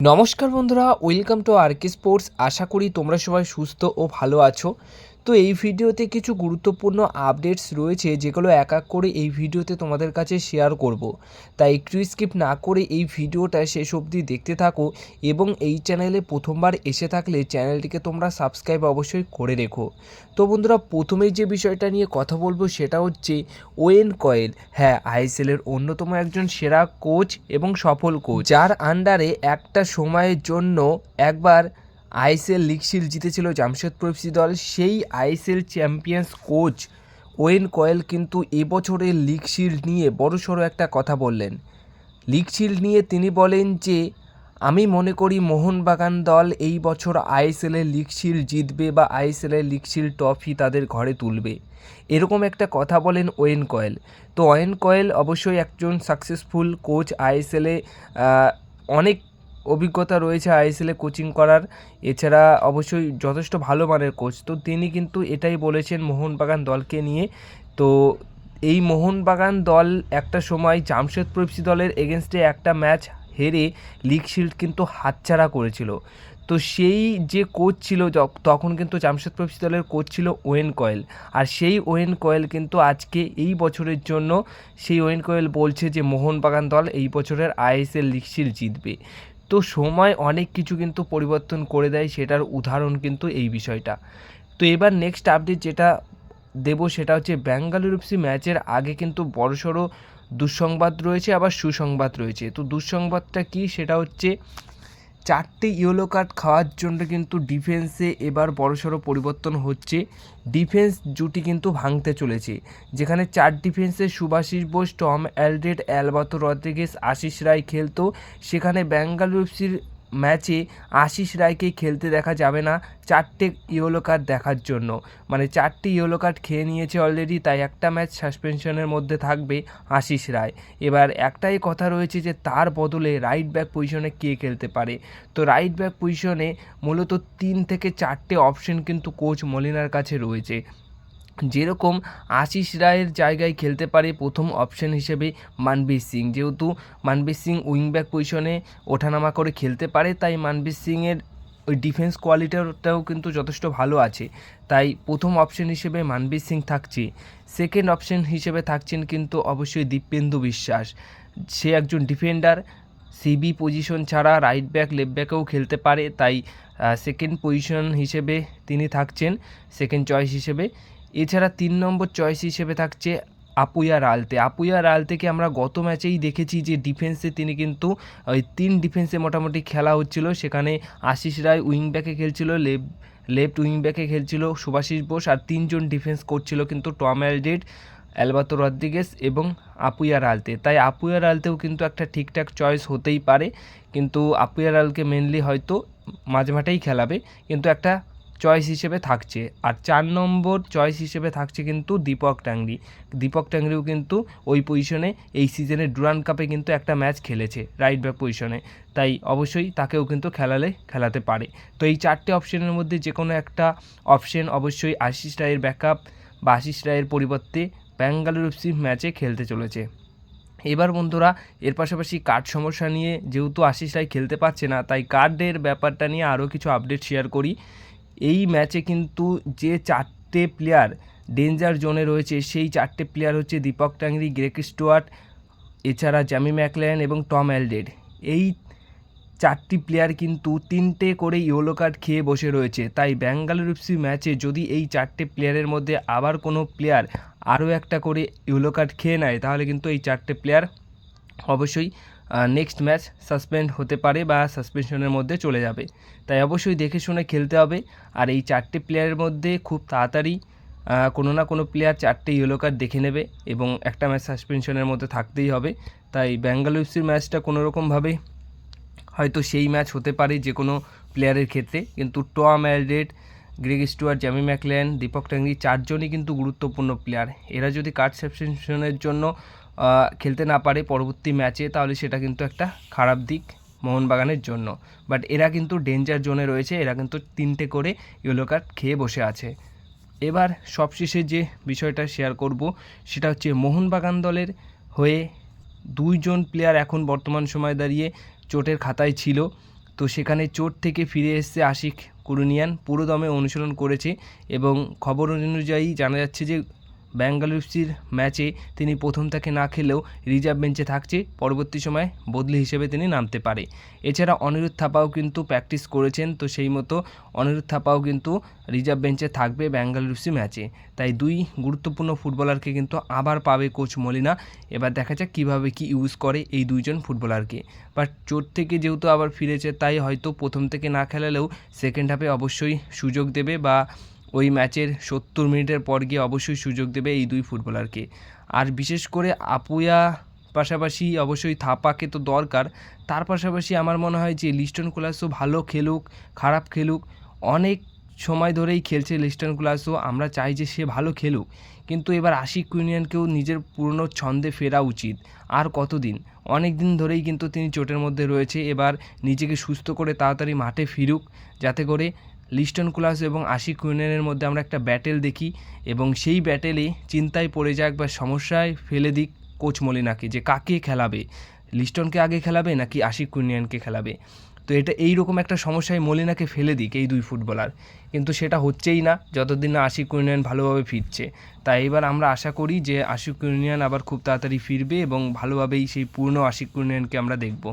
নমস্কার বন্ধুরা welcome to R K sports আশা করি তোমরা সবাই সুস্থ ও ভালো আছো। তো এই ভিডিওতে কিছু গুরুত্বপূর্ণ আপডেটস রয়েছে যেগুলো এক এক করে এই ভিডিওতে তোমাদের কাছে শেয়ার করব। তাই একটু স্কিপ না করে এই ভিডিওটা শেষ অবধি দেখতে থাকো এবং এই চ্যানেলে প্রথমবার এসে থাকলে চ্যানেলটিকে তোমরা সাবস্ক্রাইব অবশ্যই করে রেখো। তো বন্ধুরা প্রথমেই যে বিষয়টা নিয়ে কথা বলব সেটা হচ্ছে ওয়েন কয়েল হ্যাঁ আইএসএলের অন্যতম একজন সেরা কোচ এবং সফল কোচ যার আন্ডারে একটা সময়ের জন্য একবার আইএসএল লিগ শিল্ড জিতেছিল জামশেদপুর এফসি দল। সেই ISL champions coach Owen Coyle কিন্তু এবছরের লিগ শিল্ড নিয়ে বড়সড় একটা কথা বললেন। লিগ শিল্ড নিয়ে তিনি বলেন যে, আমি মনে করি মোহনবাগান দল এই বছর আইএসএলের লিগ শিল্ড জিতবে বা আইএসএলের লিগ শিল্ড ট্রফি তাদের ঘরে তুলবে। এরকম একটা কথা বলেন ওয়েন কয়েল। তো ওয়েন কয়েল অবশ্যই একজন সাকসেসফুল কোচ আইএসএলে অনেক অভিজ্ঞতা রয়েছে আইএসএলে কোচিং করার। এছাড়া অবশ্যই যথেষ্ট ভালো মানের কোচ তো তিনি কিন্তু এটাই বলেছেন মোহনবাগান দলকে নিয়ে। তো এই মোহনবাগান দল একটা সময় জামশেদপুর এফসি দলের এগেনস্টে একটা ম্যাচ হেরে লিগ শিল্ড কিন্তু হাতছাড়া করেছিল। তো সেই যে কোচ ছিল তখন কিন্তু জামশেদপুর এফসি দলের কোচ ছিল ওয়েন কয়েল। আর সেই ওয়েন কয়েল কিন্তু আজকে এই বছরের জন্য, সেই ওয়েন কয়েল বলছে যে, মোহনবাগান দল এই বছরের আইএসএল লিগ শিল্ড জিতবে। তো সময় অনেক কিছু কিন্তু পরিবর্তন করে দেয়, সেটার উদাহরণ কিন্তু এই বিষয়টা। তো এবার নেক্সট আপডেট যেটা দেব সেটা হচ্ছে ব্যাঙ্গালুরু এফসি ম্যাচের আগে কিন্তু বড়সড় দুঃসংবাদ রয়েছে, আবার সুসংবাদ রয়েছে। তো দুঃসংবাদটা কি? সেটা হচ্ছে চারটে ইয়েলো কার্ড খাওয়ার জন্য কিন্তু ডিফেন্সে এবার বড়সড় পরিবর্তন হচ্ছে। ডিফেন্স জুটি কিন্তু ভাঙতে চলেছে। যেখানে চার ডিফেন্সে Subhasish Bose, Tom Aldred Alberto Rodriguez Ashish Roy খেলতো। সেখানে ব্যাঙ্গালুরু এফসির ম্যাচে আশিস রায়কে খেলতে দেখা যাবে না চারটে ইয়েলো কার্ড দেখার জন্য। মানে চারটে ইয়েলো কার্ড খেয়ে নিয়েছে অলরেডি তাই একটা ম্যাচ সাসপেনশনের মধ্যে থাকবে আশিস রায়। এবার একটাই কথা রয়েছে যে, তার বদলে রাইট ব্যাক পজিশনে কে খেলতে পারে? তো রাইট ব্যাক পজিশনে মূলত তিন থেকে চারটে অপশন কিন্তু কোচ মলিনার কাছে রয়েছে। যেরকম আশিস রায়ের জায়গায় খেলতে পারে প্রথম অপশন হিসেবে মানবীর সিং। যেহেতু মানবীর সিং উইংব্যাক পজিশনে ওঠানামা করে খেলতে পারে, তাই মানবীর সিংয়ের ওই ডিফেন্স কোয়ালিটিটাও কিন্তু যথেষ্ট ভালো আছে। তাই প্রথম অপশন হিসেবে মানবীর সিং থাকছে। সেকেন্ড অপশন হিসেবে থাকছেন কিন্তু অবশ্যই দীপেন্দু বিশ্বাস। সে একজন ডিফেন্ডার সিবি পজিশন ছাড়া রাইট ব্যাক লেফট ব্যাকেও খেলতে পারে। তাই সেকেন্ড পজিশন হিসেবে তিনি থাকছেন। সেকেন্ড চয়েস হিসেবে এছাড়া তিন নম্বর চয়েস হিসেবে থাকছে আপুয়া রালতে। আপুয়া রালতেকে আমরা গত ম্যাচেই দেখেছি যে ডিফেন্সে তিনি কিন্তু, ওই তিন ডিফেন্সে মোটামুটি খেলা হচ্ছিল। সেখানে আশিস রায় উইং ব্যাকে খেলছিল লেফট লেফট উইং ব্যাকে খেলছিল সুভাষিস বোস আর তিনজন ডিফেন্স করছিল কিন্তু টম অ্যালডেড অ্যালবাতো রদ্রিগেস এবং আপুয়া রালতে। তাই আপুয়া রালতেও কিন্তু একটা ঠিকঠাক চয়েস হতেই পারে। কিন্তু আপুয়া রালকে মেনলি হয়তো মাঝে মাঠেই খেলাবে। কিন্তু একটা চয়েস হিসেবে থাকছে। আর চার নম্বর চয়েস হিসেবে থাকছে কিন্তু দীপক ট্যাংরি। দীপক ট্যাংরিও কিন্তু ওই পজিশনে এই সিজনে ডুরান কাপে কিন্তু একটা ম্যাচ খেলেছে রাইট ব্যাক পজিশনে তাই অবশ্যই তাকেও কিন্তু খেলালে খেলাতে পারে। তো এই চারটে অপশনের মধ্যে যে কোনো একটা অপশন অবশ্যই আশিস রায়ের ব্যাকআপ বা আশিস রায়ের পরিবর্তে ব্যাঙ্গালুরু এফসি ম্যাচে খেলতে চলেছে। এবার বন্ধুরা, এর পাশাপাশি কার্ড সমস্যা নিয়ে যেহেতু আশিস রায় খেলতে পারছে না, তাই কার্ডের ব্যাপারটা নিয়ে আরও কিছু আপডেট শেয়ার করি। এই ম্যাচে কিন্তু যে চারটে প্লেয়ার ডেঞ্জার জোনে রয়েছে, সেই চারটে প্লেয়ার হচ্ছে দীপক টাংরি গ্রেক স্টুয়ার্ট এছাড়া জ্যামি ম্যাকলেন এবং টম অ্যালডেড এই চারটি প্লেয়ার কিন্তু তিনটে করে ইয়েলো কার্ড খেয়ে বসে রয়েছে। তাই ব্যাঙ্গালুরু এফসি ম্যাচে যদি এই চারটে প্লেয়ারের মধ্যে আবার কোনো প্লেয়ার আরও একটা করে ইয়েলো কার্ড খেয়ে নেয়, তাহলে কিন্তু এই চারটে প্লেয়ার অবশ্যই নেক্সট ম্যাচ সাসপেন্ড হতে পারে বা সাসপেনশনের মধ্যে চলে যাবে। তাই অবশ্যই দেখে শুনে খেলতে হবে। আর এই চারটে প্লেয়ারের মধ্যে খুব তাড়াতাড়ি কোনো না কোনো প্লেয়ার চারটে ইয়েলো কার্ড দেখে নেবে এবং একটা ম্যাচ সাসপেনশনের মধ্যে থাকতেই হবে। তাই ব্যাঙ্গালুরু এফসির ম্যাচটা কোনোরকমভাবে হয়তো সেই ম্যাচ হতে পারে যে কোনো প্লেয়ারের ক্ষেত্রে। কিন্তু Tom Aldred Greg Stewart Jamie Maclaren Deepak Tangri চারজনই কিন্তু গুরুত্বপূর্ণ প্লেয়ার এরা যদি কার্ড সাবস্টেনশনের জন্য খেলতে না পারে পরবর্তী ম্যাচে তাহলে সেটা কিন্তু একটা খারাপ দিক মোহনবাগানের জন্য। বাট এরা কিন্তু ডেঞ্জার জোনে রয়েছে, এরা কিন্তু তিনটে করে ইয়েলো কার্ড খেয়ে বসে আছে। এবার সবশেষে যে বিষয়টা শেয়ার করব, সেটা হচ্ছে মোহনবাগান দলের হয়ে দুইজন প্লেয়ার এখন বর্তমান সময় দাঁড়িয়ে চোটের খাতায় ছিল। তো সেখানে চোট থেকে ফিরে এসেছে আশিক কুরুনিয়ান, পুরোদমে অনুশীলন করেছে এবং খবর অনুযায়ী জানা যাচ্ছে যে ব্যাঙ্গালুরুসির ম্যাচে তিনি প্রথম থেকে না খেলেও রিজার্ভ বেঞ্চে থাকছে। পরবর্তী সময় বদলি হিসেবে তিনি নামতে পারে। এছাড়া অনিরুদ্ধ থাপাও কিন্তু প্র্যাকটিস করেছেন, তো সেই মতো অনিরুদ্ধ থাপাও কিন্তু রিজার্ভ বেঞ্চে থাকবে ব্যাঙ্গালুরুসি ম্যাচে। তাই দুই গুরুত্বপূর্ণ ফুটবলারকে কিন্তু আবার পাবে কোচ মলিনা। এবার দেখা যাক কীভাবে কি ইউজ করে এই দুইজন ফুটবলারকে। বাট চোট থেকে যেহেতু আবার ফিরেছে, তাই হয়তো প্রথম থেকে না খেলালেও সেকেন্ড হাফে অবশ্যই সুযোগ দেবে বা ওই ম্যাচের সত্তর মিনিটের পর গিয়ে অবশ্যই সুযোগ দেবে এই দুই ফুটবলারকে। আর বিশেষ করে আপুয়া পাশাপাশি অবশ্যই থাপাকে তো দরকার। তার পাশাপাশি আমার মনে হয় যে লিস্টন কুলাসও ভালো খেলুক, খারাপ খেলুক, অনেক সময় ধরেই খেলছে লিস্টন কুলাসও, আমরা চাই যে সে ভালো খেলুক। কিন্তু এবার আশিক কুইনিয়ানকেও নিজের পুরনো ছন্দে ফেরা উচিত। আর কতদিন? অনেক দিন ধরেই কিন্তু তিনি চোটের মধ্যে রয়েছে। এবার নিজেকে সুস্থ করে তাড়াতাড়ি মাঠে ফিরুক, যাতে করে লিস্টন কুলাস এবং আশিক কুইনিয়ানের মধ্যে আমরা একটা ব্যাটেল দেখি এবং সেই ব্যাটেলে চিন্তায় পড়ে যাক বা সমস্যায় ফেলে দিক কোচ মলিনাকে যে কাকে খেলাবে? লিস্টনকে আগে খেলাবে নাকি আশিক কুইনিয়ানকে খেলাবে? তো এটা এই রকম একটা সমস্যায় মলিনাকে ফেলে দিক এই দুই ফুটবলার কিন্তু সেটা হচ্ছেই না, যতদিন না আশিক কুইনিয়ান ভালোভাবে ফিরছে। তাই এবার আমরা আশা করি যে আশিক কুইনিয়ান আবার খুব তাড়াতাড়ি ফিরবে এবং ভালোভাবেই সেই পূর্ণ আশিক কুইনিয়ানকে আমরা দেখব।